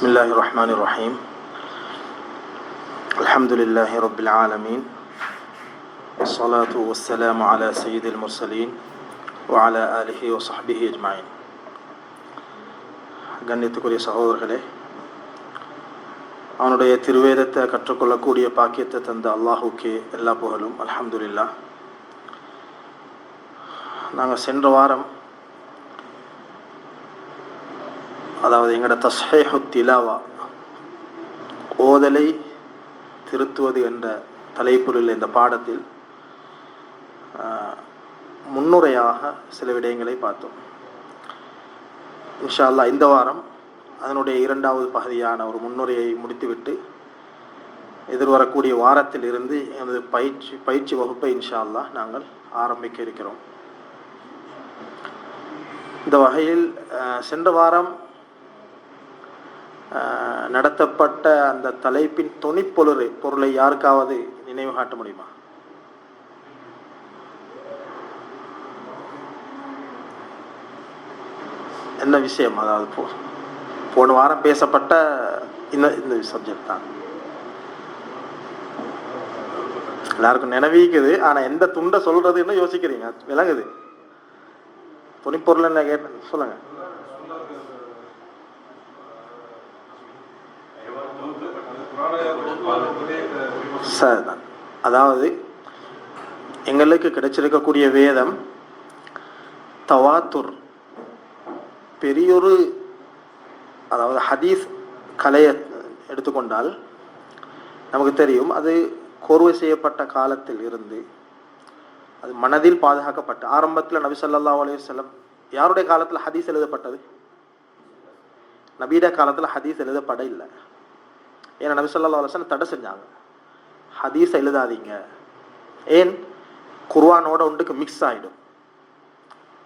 بسم الله الرحمن الرحيم الحمد لله رب العالمين والصلاة والسلام على سيد المرسلين وعلى آله وصحبه أجمعين கண்ணியத்துக்குரிய சகோதரர்களே அவனுடைய திருவேதத்தை கற்றுக்கொள்ளக்கூடிய பாக்கியத்தை தந்த அல்லாஹுக்கே எல்லா புகழும் அல்ஹம்துலில்லா நாங்கள் சென்ற வாரம் அதாவது எங்களோட தஸ்ஹேஹு திலாவா ஓதலை திருத்துவது என்ற தலைப்பொருள் இந்த பாடத்தில் முன்னுரையாக சில விடயங்களை பார்த்தோம். இன்ஷா அல்லா இந்த வாரம் அதனுடைய இரண்டாவது பகுதியான ஒரு முன்னுரையை முடித்துவிட்டு எதிர்வரக்கூடிய வாரத்தில் இருந்து எனது பயிற்சி பயிற்சி வகுப்பை இன்ஷா அல்லா நாங்கள் ஆரம்பிக்க இருக்கிறோம். இந்த வகையில் சென்ற வாரம் நடத்தப்பட்ட அந்த தலைப்பின் தொனிப்பொருளை பொருளை யாருக்காவது நினைவு காட்ட முடியுமா? என்ன விஷயம்? அதாவது போ போன வாரம் பேசப்பட்ட இந்த இந்த சப்ஜெக்ட் தான். எல்லாருக்கும் நினைவிக்குது ஆனா எந்த துண்டை சொல்றதுன்னு யோசிக்கிறீங்க? விளங்குது. துணிப்பொருள் என்ன கேட்ட சார் சரிதான் அதாவது எங்களுக்கு கிடைச்சிருக்கக்கூடிய வேதம் தவாத்துர். பெரியொரு அதாவது ஹதீஸ் கலையை எடுத்துக்கொண்டால் நமக்கு தெரியும் அது கோர்வை செய்யப்பட்ட காலத்தில் இருந்து அது மனதில் பாதுகாக்கப்பட்ட ஆரம்பத்தில் நபி சொல்லா அலைஹி யாருடைய காலத்தில் ஹதீஸ் எழுதப்பட்டது? நபீட காலத்தில் ஹதீஸ் எழுதப்பட இல்லை ஏன்னா நபி சொல்லா அலுவலம் தடை செஞ்சாங்க. ஹதீஸ் எழுதாதீங்க. ஏன்? குர்வானோட ஒன்றுக்கு மிக்ஸ் ஆயிடும்.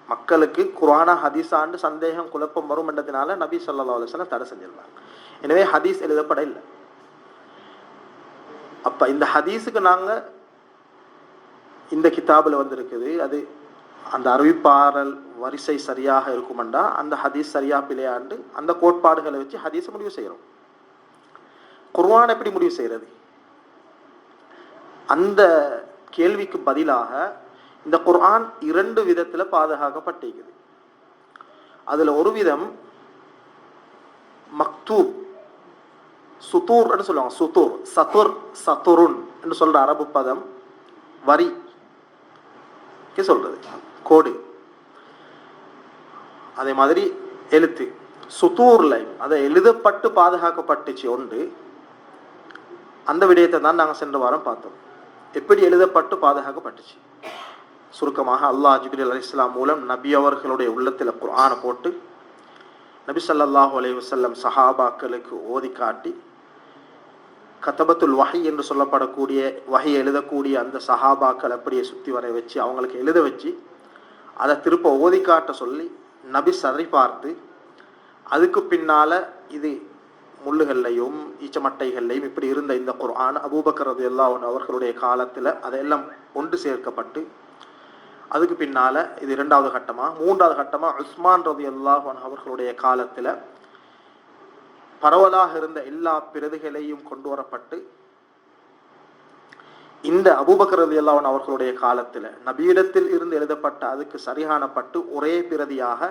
மக்களுக்கு குர்ஆனா ஹதீஸாண்டு சந்தேகம் குழப்பம் வரும் என்றதுனால நபி ஸல்லல்லாஹு தடை செஞ்சிருந்தாங்க எனவே ஹதீஸ் எழுதப்பட இல்லை. அப்ப இந்த ஹதீஸுக்கு நாங்க இந்த கிதாபில் வந்திருக்குது. அது அந்த அறிவிப்பாளர் வரிசை சரியாக இருக்குமெண்டா அந்த ஹதீஸ் சரியா பிழையாண்டு அந்த கோட்பாடுகளை வச்சு ஹதீஸை முடிவு செய்கிறோம் குர்வான் எப்படி முடிவு செய்யறது? அந்த கேள்விக்கு பதிலாக இந்த குர்ஆன் இரண்டு விதத்தில் பாதுகாக்கப்பட்டிருக்குது. அதுல ஒரு விதம் மக்தூப் சுத்தூர் சொல்லுவாங்க. சுத்தூர் சத்துர் சத்துருன் என்று சொல்ற அரபு பதம் வரி சொல்றது. கோடு. அதே மாதிரி எழுத்து. சுத்தூர்ல அதை எழுதப்பட்டு பாதுகாக்கப்பட்டுச்சு ஒன்று. அந்த விடயத்தை தான் நாங்கள் சென்ற வாரம் பார்த்தோம். எப்படி எழுதப்பட்டு பாதுகாக்கப்பட்டுச்சு? சுருக்கமாக அல்லாஹ் ஜிபிரில் அலி இஸ்லாம் மூலம் நபி அவர்களுடைய உள்ளத்தில் குரானை போட்டு நபி சல்லாஹூ அலி வஸல்லம் சஹாபாக்களுக்கு ஓதி காட்டி கத்தபத்துல் வகை என்று சொல்லப்படக்கூடிய வகையை எழுதக்கூடிய அந்த சஹாபாக்கள் அப்படியே சுற்றி வர வச்சு அவங்களுக்கு எழுத வச்சு அதை திருப்ப ஓதி காட்ட சொல்லி நபி சரி பார்த்து அதுக்கு பின்னால இது முள்ளுகள்லையும் ஈச்சமட்டைகள்லையும் இப்படி இருந்த இந்த குர்ஆன் அபூபக்கர் எல்லா அவர்களுடைய காலத்துல அதெல்லாம் ஒன்று சேர்க்கப்பட்டு அதுக்கு பின்னால இது இரண்டாவது கட்டமா மூன்றாவது கட்டமா உஸ்மான் ரது அன்ஹு அவர்களுடைய காலத்துல பரவலாக இருந்த எல்லா பிரதிகளையும் கொண்டு வரப்பட்டு இந்த அபூபக்கர் ரது அன்ஹு அவர்களுடைய காலத்தில் நபீடத்தில் இருந்து எழுதப்பட்ட அதுக்கு சரியானப்பட்டு ஒரே பிரதியாக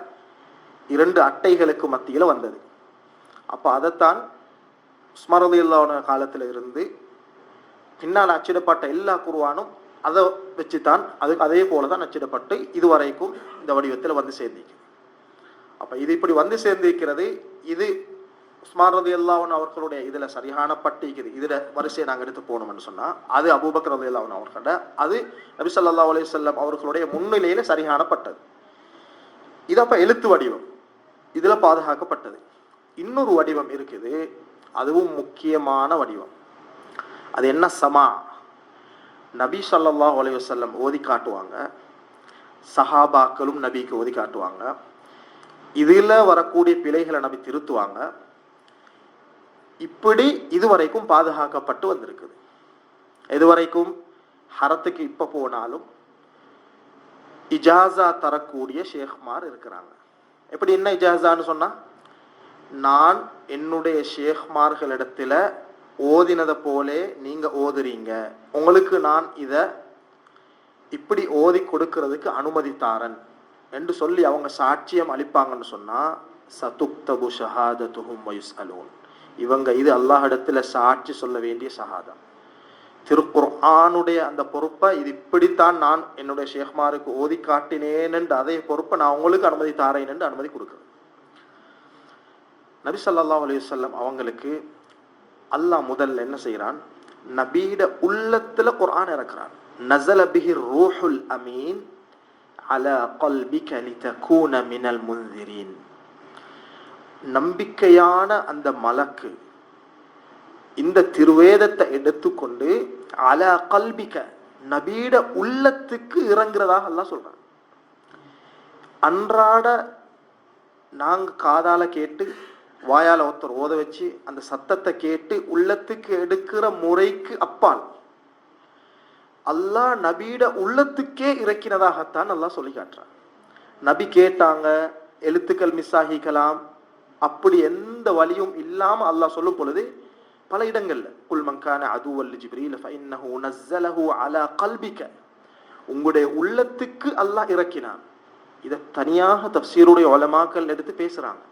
இரண்டு அட்டைகளுக்கு மத்தியில் வந்தது. அப்போ அதைத்தான் ஸ்மரதி இல்லாத காலத்தில் இருந்து பின்னால் அச்சிடப்பட்ட எல்லா குருவானும் அதை வச்சுதான் அதுக்கு அதே போல தான் அச்சிடப்பட்டு இதுவரைக்கும் இந்த வடிவத்தில் வந்து சேர்ந்திருக்கு அப்போ இது இப்படி வந்து சேர்ந்திருக்கிறது இது உஸ்மான் ரதி அவர்களுடைய இதில் சரியான பட்டிக்குது இதில் வரிசையை நாங்கள் எடுத்து போகணும்னு சொன்னால் அது அபூபக்கர் ரதி அல்லாஹன் அவர்களோட அது நபி ஸல்லல்லாஹு அலைஹி செல்லம் அவர்களுடைய சரியான சரியானப்பட்டது இது அப்போ எழுத்து வடிவம். இதில் பாதுகாக்கப்பட்டது. இன்னொரு வடிவம் இருக்குது. அதுவும் முக்கியமான வடிவம். அது என்ன சமா? நபி ஸல்லல்லாஹு அலைஹி வஸல்லம் ஓதி காட்டுவாங்க. சஹாபாக்களும் நபிக்கு ஓதி காட்டுவாங்க. இதில் வரக்கூடிய பிழைகளை நபி திருத்துவாங்க. இப்படி இதுவரைக்கும் பாதுகாக்கப்பட்டு வந்திருக்குது. இதுவரைக்கும் ஹரத்துக்கு இப்போ போனாலும் இஜாசா தரக்கூடிய ஷேக்மார் இருக்கிறாங்க. எப்படி என்ன இஜாசான்னு சொன்னால் நான் என்னுடைய ஷேக்மார்களிடத்துல ஓதினதை போலே நீங்கள் ஓதுறீங்க. உங்களுக்கு நான் இதை இப்படி ஓதி கொடுக்கறதுக்கு அனுமதி தாரன் என்று சொல்லி அவங்க சாட்சியம் அளிப்பாங்கன்னு சொன்னால் சதுக்தபு ஷஹாதத்துஹும் வயுஸ்அலூன். இவங்க இது அல்லாஹிடத்தில் சாட்சி சொல்ல வேண்டிய ஷஹாதா திருக்குர்ஆனுடைய அந்த பொறுப்பை இது இப்படித்தான் நான் என்னுடைய ஷேக்மாருக்கு ஓதி காட்டினேன் என்று அதே பொறுப்பை நான் உங்களுக்கு அனுமதி தாரேன் என்று அனுமதி கொடுக்குறேன் நபி சல்லா அலையுசல்லம் அவங்களுக்கு அல்லாஹ் முதல்ல என்ன செய்கிறான்? நபீட உள்ளத்தில் குர்ஆன் இறக்குறான். நசல பிஹி ரூஹுல் அமீன் அல கல்பி கலித கூன மினல் முந்திரின் நம்பிக்கையான அந்த மலக்கு இந்த திருவேதத்தை எடுத்துக்கொண்டு அல கல்பிக்க நபீட உள்ளத்துக்கு இறங்குறதாக எல்லாம் சொல்றான். அன்றாட நாங்கள் காதால கேட்டு வாயால ஒருத்தர் ஓத வச்சு அந்த சத்தத்தை கேட்டு உள்ளத்துக்கு எடுக்கிற முறைக்கு அப்பால். அல்லாஹ் நபியிட உள்ளத்துக்கே இறக்கினதாகத்தான் அல்லாஹ் சொல்லி காட்டுறான். நபி கேட்டாங்க எழுத்துக்கள் மிஸ் ஆகிக்கலாம். அப்படி எந்த வழியும் இல்லாம அல்லாஹ் சொல்லும் பொழுது பல இடங்கள்ல குல் மங்கான அதுவல் ஜிப்ரீல் ஃபஇன்னஹு நஸ்ஸலஹு அலா கல்பிக்க உங்களுடைய உள்ளத்துக்கு அல்லாஹ் இறக்கினான். இதை தனியாக தப்சீருடைய உலமாக்கள் எடுத்து பேசுறாங்க.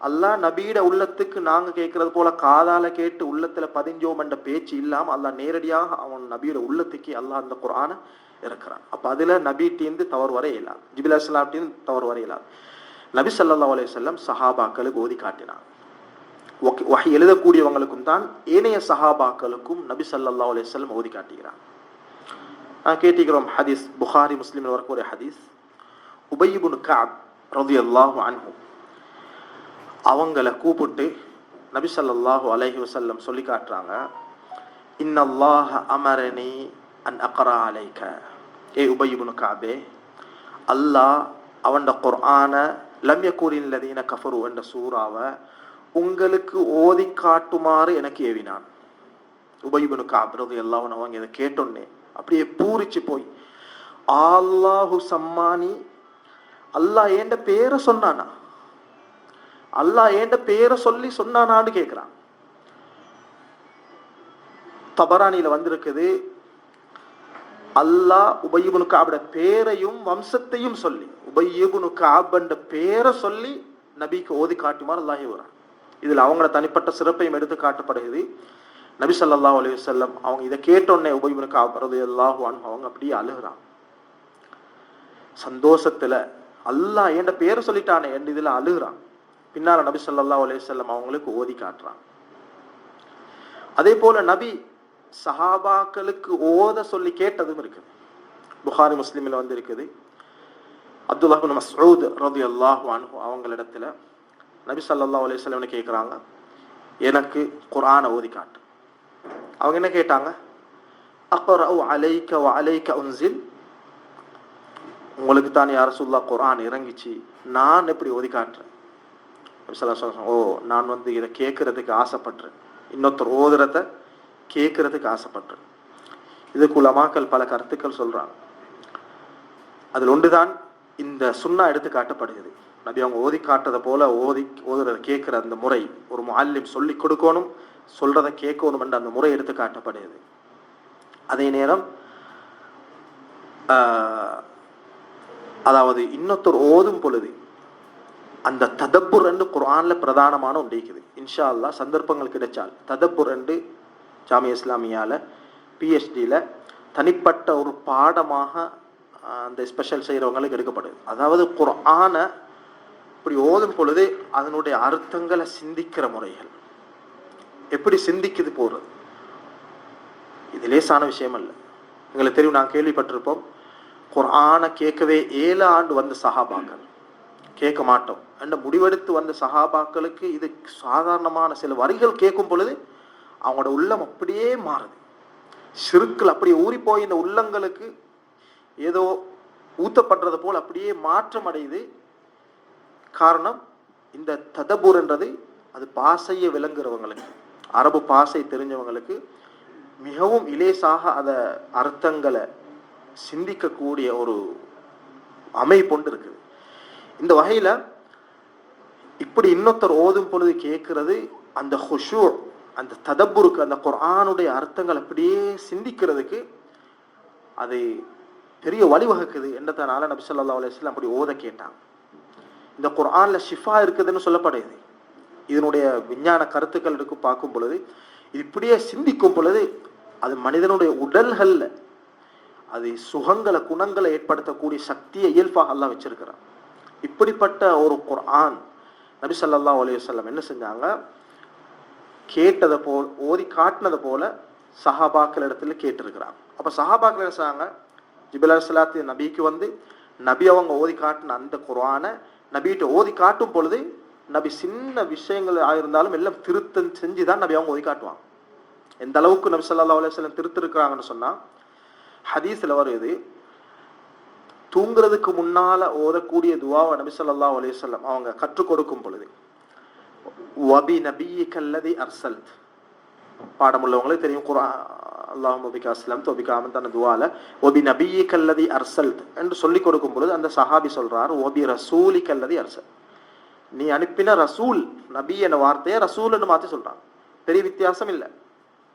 அல்லாஹ் நபியிட உள்ளத்துக்கு நாங்கள் கேட்கறது போல காதால கேட்டு உள்ளத்துல பதிஞ்சோம் என்ற பேச்சு இல்லாம அல்லாஹ் நேரடியாக அவன் நபியோட உள்ளத்துக்கு அல்லாஹ் அந்த குர்ஆனை இறக்குறான். அப்ப அதுல நபிட்டேந்து தவறு வர இயலாது. ஜிபிலா அஸ்லாம்டேந்து தவறு வர இயலாது. நபி சல்லா அலி சொல்லம் சஹாபாக்களுக்கு ஓதி காட்டினான் ஓகே வகை எழுதக்கூடியவங்களுக்கும் தான் ஏனைய சஹாபாக்களுக்கும் நபி சல்லா அலி சொல்லம் ஓதி காட்டுகிறான் நான் கேட்டிக்கிறோம் ஹதீஸ் புகாரி முஸ்லிமில் வரக்கூடிய ஹதீஸ். உபைபுன் ரதி அல்லாஹ் அன்ஹு. அவங்கள கூப்பிட்டு நபி ஸல்லல்லாஹு அலைஹி வஸல்லம் சொல்லி காட்டுறாங்க. இன்னல்லாஹ அமரணி அன் அக்ரா அலைக்க. ஏ உபயுபுனு காபே அல்லாஹ் அவன் குர்ஆன லம்ய கூறின் லதீன கஃபரு என்ற சூறாவை உங்களுக்கு ஓதி காட்டுமாறு எனக்கு ஏவினான். உபைபுனு காபிரது எல்லாம் அவங்க இதை கேட்டோன்னே அப்படியே பூரிச்சு போய் அல்லாஹு சம்மானி. அல்லாஹ் ஏண்ட பேரை சொன்னானா? அல்லாஹ் ஏண்ட பேரை சொல்லி சொன்னானான்னு கேட்குறான் தபரானியில் வந்திருக்குது. அல்லாஹ் உபயுபுனு காபட பேரையும் வம்சத்தையும் சொல்லி உபயுபுனு காபண்ட பேரை சொல்லி நபிக்கு ஓதி காட்டுமாறு அல்லாஹி வரான் இதில் அவங்களோட தனிப்பட்ட சிறப்பையும் எடுத்து காட்டப்படுகிறது. நபி ஸல்லல்லாஹு அலி வல்லம் அவங்க இதை கேட்டோடனே உபயுபுனு காபறது எல்லாஹுவான் அவங்க அப்படியே அழுகுறான். சந்தோஷத்தில் அல்லாஹ் என்ற பேரை சொல்லிட்டானே? என் இதில் அழுகுறான். பின்னால நபி ஸல்லல்லாஹு அலைஹி அவங்களுக்கு ஓதி காட்டுறான். அதே போல நபி சஹாபாக்களுக்கு ஓத சொல்லி கேட்டதும் இருக்குது. புகாரி முஸ்லீமில் வந்து இருக்குது. அப்துல்லா மசூத் மஸ்ஊத் ரலியல்லாஹு அன்ஹு அவங்களிடத்துல நபி சல்லா அலைஹி கேட்குறாங்க எனக்கு குரானை ஓதி காட்டு. அவங்க என்ன கேட்டாங்க? அக்ரஉ அலைக்க அலைக்க உன்சில். உங்களுக்கு தான் யார் சொல்லா குரான் இறங்கிச்சு. நான் எப்படி ஓதி காட்டுறேன்? நபி ஓ நான் வந்து இதை கேட்கறதுக்கு ஆசைப்பட்றேன் இன்னொருத்தர் ஓதுறத கேட்கறதுக்கு ஆசைப்படுறேன் இதுக்கு உலமாக்கள் பல கருத்துக்கள் சொல்றாங்க. அதில் ஒன்றுதான் இந்த சுண்ணா எடுத்து காட்டப்படுகிறது. நபி அவங்க ஓதி காட்டுறத போல ஓதி ஓதுறத கேட்கிற அந்த முறை ஒரு மாலியம் சொல்லி கொடுக்கணும் சொல்றத கேட்கணும் என்ற அந்த முறை எடுத்து காட்டப்படுகிறது. அதே நேரம் அதாவது இன்னொருத்தர் ஓதும் பொழுது அந்த ததப்பு ரெண்டு குர்ஆன்ல பிரதானமான ஒன்று இருக்குது. இன்ஷா அல்லா சந்தர்ப்பங்கள் கிடைச்சால் ததப்பு ரெண்டு ஜாமி இஸ்லாமியால பிஹெச்டியில் தனிப்பட்ட ஒரு பாடமாக அந்த ஸ்பெஷல் செய்கிறவங்களுக்கு எடுக்கப்படுது. அதாவது குரானை இப்படி ஓதும் பொழுது அதனுடைய அர்த்தங்களை சிந்திக்கிற முறைகள். எப்படி சிந்திக்குது போறது? இது லேசான விஷயம் அல்ல. எங்களுக்கு தெரியும் நான் கேள்விப்பட்டிருப்போம் குரானை கேட்கவே ஏழு ஆண்டு வந்த சஹாபாக்கள். கேட்க மாட்டோம் என்ற முடிவெடுத்து வந்த சகாபாக்களுக்கு இது சாதாரணமான சில வரிகள் கேட்கும் பொழுது அவங்களோட உள்ளம் அப்படியே மாறுது. சிறுக்கள் அப்படியே ஊறி போய் இந்த உள்ளங்களுக்கு ஏதோ ஊத்தப்படுறது போல் அப்படியே மாற்றம் அடையுது காரணம் இந்த ததபூர் என்றது அது பாசையை விளங்குறவங்களுக்கு அரபு பாசை தெரிஞ்சவங்களுக்கு மிகவும் இலேசாக அதை அர்த்தங்களை சிந்திக்கக்கூடிய ஒரு அமைப்பு ஒன்று இருக்குது. இந்த வகையில் இப்படி இன்னொருத்தர் ஓதும் பொழுது கேட்கறது அந்த ஹுஷு அந்த ததப்புருக்கு அந்த குரானுடைய அர்த்தங்கள் அப்படியே சிந்திக்கிறதுக்கு அது பெரிய வழிவகுக்குது என்றதனால நபி சொல்லா அலுவலாம் அப்படி ஓத கேட்டாங்க. இந்த குரானில் ஷிஃபா இருக்குதுன்னு சொல்லப்படுது இதனுடைய விஞ்ஞான கருத்துக்கள் இருக்கு பார்க்கும் பொழுது இது இப்படியே சிந்திக்கும் பொழுது அது மனிதனுடைய உடல்களில் அது சுகங்களை குணங்களை ஏற்படுத்தக்கூடிய சக்தியை இயல்பாக எல்லாம் வச்சிருக்கிறான். இப்படிப்பட்ட ஒரு குர்ஆன் நபி சல்லா அலைஹி வஸல்லம் என்ன செஞ்சாங்க? கேட்டதை போல் ஓதி காட்டினதை போல சஹாபாக்கள் இடத்துல கேட்டிருக்கிறாங்க. அப்போ சஹாபாக்கள் என்ன செய்றாங்க? ஜிபில் அலிஸ்லாத்து நபிக்கு வந்து நபி அவங்க ஓதி காட்டின அந்த குர்ஆனை நபிகிட்ட ஓதி காட்டும் பொழுது நபி சின்ன விஷயங்கள் ஆயிருந்தாலும் எல்லாம் திருத்தம் செஞ்சு தான் நபி அவங்க ஓதி காட்டுவாங்க. எந்த அளவுக்கு நபி சல்லா அலுவலம் திருத்திருக்கிறாங்கன்னு சொன்னால் ஹதீஸில் வருது தூங்குறதுக்கு முன்னால ஓதக்கூடிய துவாவை நபி சொல்லா அலையம் அவங்க கற்றுக் கொடுக்கும் பொழுது வபி நபியிக கல்லதி அர்சல் பாடமுள்ளவங்களுக்கு தெரியும் குர்ஆன் அல்லாஹும் பிக அஸ்லம் தொபிக தன துவால ஒபி நபி கல்லதி அர்சல் என்று சொல்லிக் கொடுக்கும் பொழுது அந்த சஹாபி சொல்றார் ஒபி ரசூலி கல்லதி அர்சல். நீ அனுப்பின ரசூல் நபி என்ற வார்த்தையை ரசூல்னு மாத்தி சொல்றான். பெரிய வித்தியாசம் இல்லை.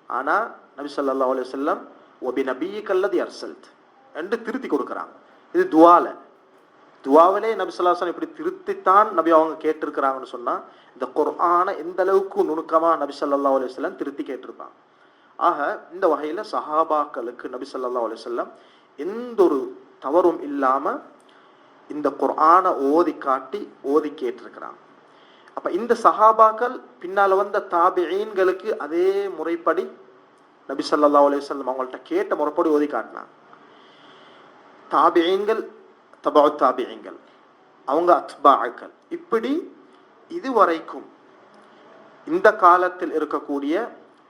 ஆனா நபி சொல்லா அலுவலம் ஒபி நபி அல்லதி அர்சல்த் என்று திருத்தி கொடுக்குறாங்க. இது துவால. துவாவிலே நபி சொல்லாசன் இப்படி திருத்தித்தான் நபி அவங்க கேட்டிருக்கிறாங்கன்னு சொன்னா இந்த குர்ஆனை எந்த அளவுக்கு நுணுக்கமா நபி ஸல்லல்லாஹு அலைஹி திருத்தி கேட்டிருப்பாங்க. ஆக இந்த வகையில சஹாபாக்களுக்கு நபி ஸல்லல்லாஹு அலைஹி எந்த ஒரு தவறும் இல்லாம இந்த குர்ஆனை ஓதி காட்டி ஓதி கேட்டிருக்கிறாங்க. அப்ப இந்த சஹாபாக்கள் பின்னால வந்த தாபெயின்களுக்கு அதே முறைப்படி நபி சல்லா அலைஹி அவங்கள்ட்ட கேட்ட முறைப்படி ஓதி காட்டினாங்க. தாபியங்கள் தபா தாபியங்கள் அவங்க அத்பாக்கள் இப்படி இதுவரைக்கும் இந்த காலத்தில் இருக்கக்கூடிய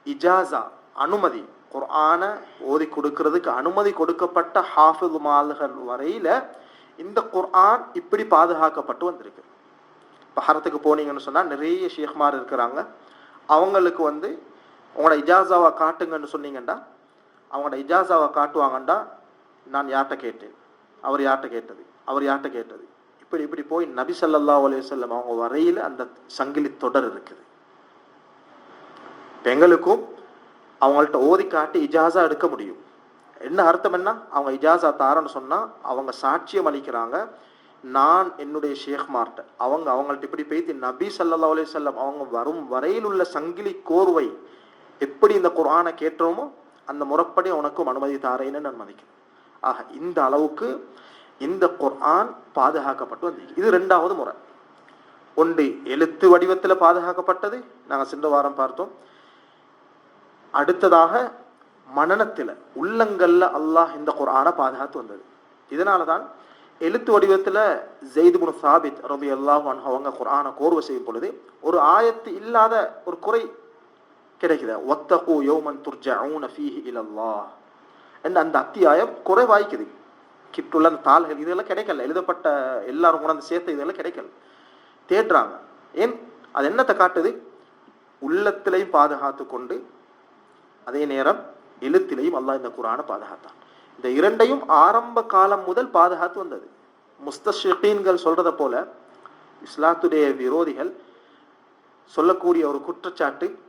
இஜாசா அனுமதி குர்ஆன ஓதி கொடுக்கிறதுக்கு அனுமதி கொடுக்கப்பட்ட ஹாஃபிஸ் மால்கள் வரையில இந்த குர்ஆன் இப்படி பாதுகாக்கப்பட்டு வந்திருக்கு. இப்போ போனீங்கன்னு சொன்னா நிறைய ஷேக்மார் இருக்கிறாங்க. அவங்களுக்கு வந்து உங்களோட இஜாசாவை காட்டுங்கன்னு சொன்னீங்கன்னா அவங்களோட இஜாசாவை காட்டுவாங்கண்டா நான் யார்கிட்ட கேட்டேன்? அவர் யார்கிட்ட கேட்டது? அவர் யார்கிட்ட கேட்டது? இப்படி இப்படி போய் நபி சல்லா அலைஹி செல்லம் அவங்க வரையில் அந்த சங்கிலி தொடர் இருக்குது. எங்களுக்கும் அவங்கள்ட்ட ஓதி காட்டி இஜாசா எடுக்க முடியும். என்ன அர்த்தம் என்ன? அவங்க இஜாசா தாரன்னு சொன்னால் அவங்க சாட்சியம் அளிக்கிறாங்க. நான் என்னுடைய ஷேக்மார்ட்ட அவங்க அவங்கள்ட்ட இப்படி பேசி நபி சல்லா அலே செல்லம் அவங்க வரும் வரையில் உள்ள சங்கிலி கோர்வை எப்படி இந்த குரானை கேட்டோமோ அந்த முறைப்படி உனக்கும் அனுமதி தாரேன்னு நான் மதிக்கிறேன். ஆக இந்த அளவுக்கு இந்த குர்ஆன் பாதுகாக்கப்பட்டு வந்தது இது ரெண்டாவது முறை. ஒன்று எழுத்து வடிவத்தில் பாதுகாக்கப்பட்டது. நாங்கள் சென்ற வாரம் பார்த்தோம். அடுத்ததாக மனநத்தில் உள்ளங்கல்ல அல்லாஹ் இந்த குரானை பாதுகாத்து வந்தது. இதனால தான் எழுத்து வடிவத்தில் ஜெயிதுபுன் சாபித் ரபி அல்லாஹ் அவங்க குரானை கோர்வை செய்யும் பொழுது ஒரு ஆயத்து இல்லாத ஒரு குறை கிடைக்குது. ஒத்தகு யோமன் துர்ஜஊன ஃபீஹி இலல்லாஹ். என்ற அந்த அத்தியாயம் குறைவாய்க்குது. கிட்டுள்ள அந்த தாள்கள் இதெல்லாம் கிடைக்கல. எழுதப்பட்ட எல்லாரும் உணர்ந்து சேர்த்த இதெல்லாம் கிடைக்கல. தேடுறாங்க ஏன்? அது என்னத்தை காட்டுது? உள்ளத்திலையும் பாதுகாத்து கொண்டு அதே நேரம் எழுத்திலையும் அல்லாஹ் இந்த குரானை பாதுகாத்தான். இந்த இரண்டையும் ஆரம்ப காலம் முதல் பாதுகாத்து வந்தது. முஸ்தஷீன்கள் சொல்றத போல இஸ்லாத்துடைய விரோதிகள் சொல்லக்கூடிய ஒரு குற்றச்சாட்டு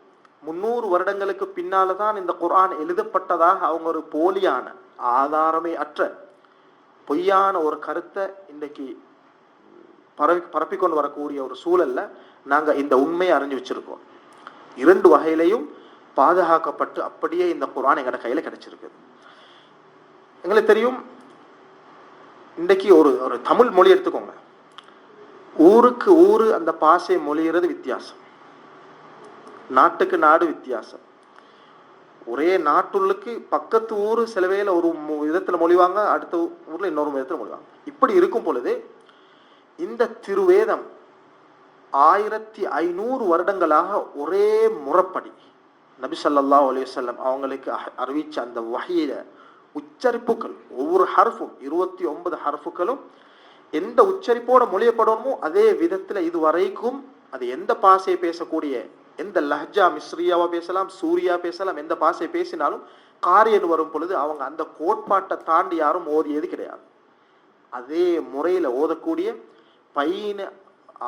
முன்னூறு வருடங்களுக்கு பின்னால தான் இந்த குரான் எழுதப்பட்டதாக அவங்க ஒரு போலியான ஆதாரமே அற்ற பொய்யான ஒரு கருத்தை இன்றைக்கு பரவி பரப்பிக்கொண்டு வரக்கூடிய ஒரு சூழல்ல நாங்க இந்த உண்மையை அறிஞ்சு வச்சிருக்கோம். இரண்டு வகையிலையும் பாதுகாக்கப்பட்டு அப்படியே இந்த குரான் எங்கட கையில கிடைச்சிருக்கு. எங்களுக்கு தெரியும் இன்றைக்கு ஒரு ஒரு தமிழ் மொழி எடுத்துக்கோங்க. ஊருக்கு ஊரு அந்த பாசை மொழிகிறது வித்தியாசம். நாட்டுக்கு நாடு வித்தியாசம். ஒரே நாட்டுள்ளுக்கு பக்கத்து ஊர் சில ஒரு விதத்தில் மொழிவாங்க அடுத்த ஊரில் இன்னொரு விதத்தில் மொழிவாங்க. இப்படி இருக்கும் பொழுது இந்த திருவேதம் ஆயிரத்தி ஐநூறு வருடங்களாக ஒரே முறைப்படி நபி ஸல்லல்லாஹு அலைஹி அவங்களுக்கு அஹ் அறிவிச்ச அந்த வகையில உச்சரிப்புகள் ஒவ்வொரு ஹர்ஃபும் இருபத்தி ஒன்பது ஹர்ஃபுகளும் எந்த உச்சரிப்போட மொழியப்படணுமோ அதே விதத்தில் இது வரைக்கும் அது எந்த பாசையை பேசக்கூடிய எந்த லஹ்ஜா மிஸ்ரியாவா பேசலாம் சூரியா பேசலாம் எந்த பாசை பேசினாலும் காரியன் வரும் பொழுது அவங்க அந்த கோட்பாட்டை தாண்டி யாரும் ஓதியது கிடையாது. அதே முறையில் ஓதக்கூடிய பைன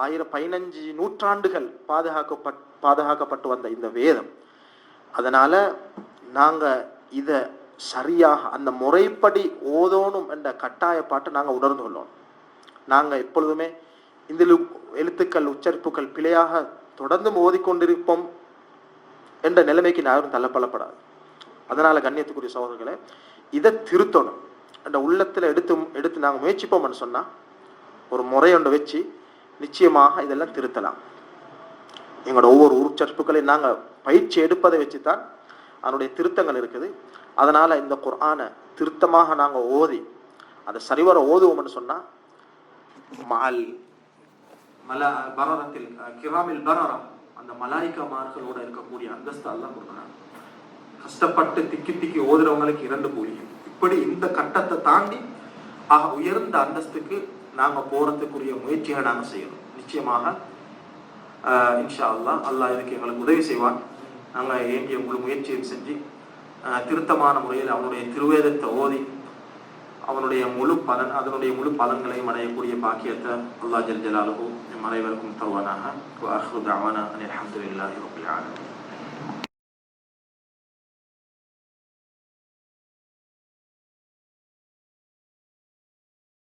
ஆயிரம் பதினஞ்சு நூற்றாண்டுகள் பாதுகாக்கப்பட் பாதுகாக்கப்பட்டு வந்த இந்த வேதம். அதனால நாங்கள் இதை சரியாக அந்த முறைப்படி ஓதோணும் என்ற கட்டாயப்பாட்டை நாங்கள் உணர்ந்து கொள்ளோம் நாங்கள் எப்பொழுதுமே இந்த எழுத்துக்கள் உச்சரிப்புகள் பிழையாக தொடர்ந்து ஓதிக்கொண்டிருப்போம் என்ற நிலைமைக்கு யாரும் தள்ளப்படப்படாது. அதனால கண்ணியத்துக்குரிய சகோதரர்களே இதை திருத்தணும். அந்த உள்ளத்துல எடுத்து எடுத்து நாங்க முயற்சிப்போம்னு சொன்னா ஒரு முறை ஒன்று வச்சு நிச்சயமாக இதெல்லாம் திருத்தலாம். எங்களோட ஒவ்வொரு உருச்சற்புகளையும் நாங்க பயிற்சி எடுப்பதை வச்சு தான் அதனுடைய திருத்தங்கள் இருக்குது. அதனால இந்த குர்ஆனை திருத்தமாக நாங்க ஓதி அதை சரிவர ஓதுவோம்னு சொன்னா மால் மலா பரரத்தில் கிராமில் பரரா அந்த மலாய்க்கமார்களோட இருக்கக்கூடிய அந்தஸ்து எல்லாம் கொடுக்குறாங்க கஷ்டப்பட்டு திக்கி திக்கி ஓதுறவங்களுக்கு இரண்டு கூலியும் இப்படி இந்த கட்டத்தை தாண்டி ஆக உயர்ந்த அந்தஸ்துக்கு நாங்கள் போறதுக்குரிய முயற்சிகளை நாங்கள் செய்யணும். நிச்சயமாக இன்ஷா அல்லா அல்லா இதுக்கு எங்களுக்கு உதவி செய்வான். நாங்கள் ஏங்கிய முழு முயற்சியும் செஞ்சு திருத்தமான முறையில் அவனுடைய திருவேதத்தை ஓதி அவனுடைய முழு பலன் அதனுடைய முழு பலன்களையும் அடையக்கூடிய பாக்கியத்தை அல்லாஹ் ஜல் ما لا يبلكم طولناها وآخر دعوانا أن الحمد لله رب العالمين.